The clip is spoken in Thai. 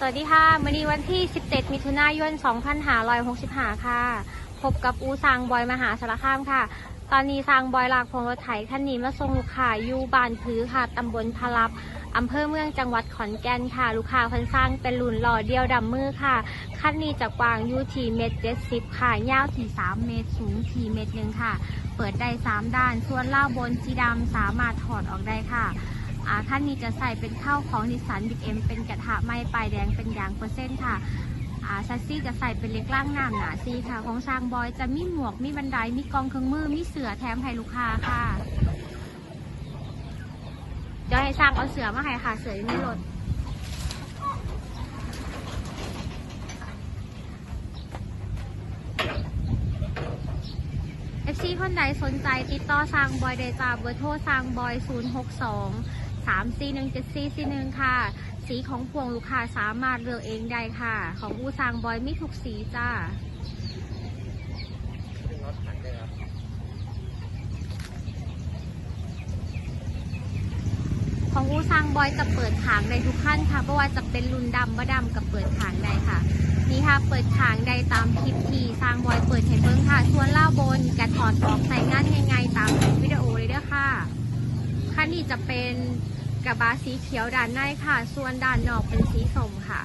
สวัสดีค่ะวันนี้วันที่ 17 มิถุนายน 2565 ค่ะ พบกับอูซางบอยมหาสารคามค่ะ ตอนนี้ซางบอยหลากพงรถไถคันนี้มาส่งลูกค้าอยู่บ้านพื้ค่ะ ตำบลพลับ อำเภอเมืองจังหวัดขอนแก่นค่ะ ลูกค้าเพันสร้างเป็นหลุนหล่อเดียวดำมือค่ะ คันนี้จะกว้างยูทีเมตรเจ็ดสิบค่ะ ยาวที่สามเมตร สูงที่เมตรหนึ่งค่ะ เปิดได้สามด้าน ส่วนล่าบนสีดำสามารถถอดออกได้ค่ะ ท่านนี้จะใส่เป็นข้าวของนิสสันบิ๊กเอ็มเป็นกระทะไม้ปลายแดงเป็นยางเปอร์เซ็นต์ค่ะอ่าซัสซี่จะใส่เป็นเล็กล่างน้ำหนาซีค่ะ ของช้างบอยจะมีหมวกมีบันไดมีกองเครื่องมือมีเสือแถมให้ลูกค้าค่ะเดี๋ยวให้ช้างเอาเสือมาให้ค่ะ เสืออยู่ในรถเอฟซีคนใดสนใจติดต่อสร้างบอยเดจาเบอร์โทรสร้างบอย 062 สามสี่หนึ่งจ็ดสี่สี่หนึ่งค่ะ สีของพวงลูกค้าสามารถเลือกเองได้ค่ะ ของอูซางบอยมีทุกสีจ้าของอูซางบอยจะเปิดขางในทุกขั้นค่ะเพราะว่าจะเป็นรุ่นดำบ่ดำกับเปิดขางได้ค่ะนี่ค่ะเปิดขางได้ตามคลิปที่ซางบอยเปิดให้เบิ้งค่ะส่วนเล่าบนกระถอดออกใส่งานยังไงตามวิดีโอเลยเด้อค่ะคันนี้จะเป็น กับบาสีเขียวด้านในค่ะ ส่วนด้านนอกเป็นสีส้มค่ะ